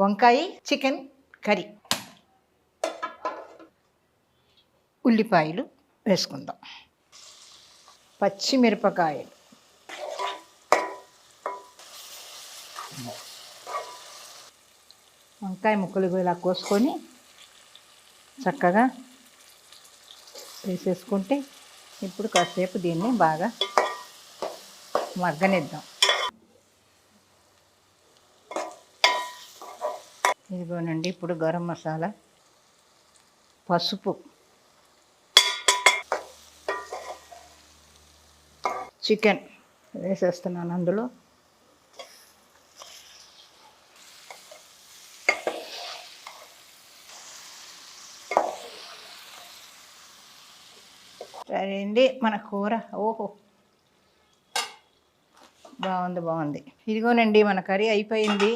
వంకాయ chicken curry. ఉల్లిపాయలు వేసుకుందాం. పచ్చిమిరపకాయలు. వంకాయ ముక్కలు ఇలా కోసుకొని చక్కగా వేసేసుకుంటే ఇప్పుడు కాసేపు దీన్ని బాగా మగ్గనిద్దాం ఇదిగోనండి ఇప్పుడు గరం మసాలా పసుపు చికెన్ వేసేస్తున్నాను అందులో. సరే అండి మన కూర. ఓహో. బాగుంది బాగుంది. ఇదిగోనండి మన కర్రీ అయిపోయింది.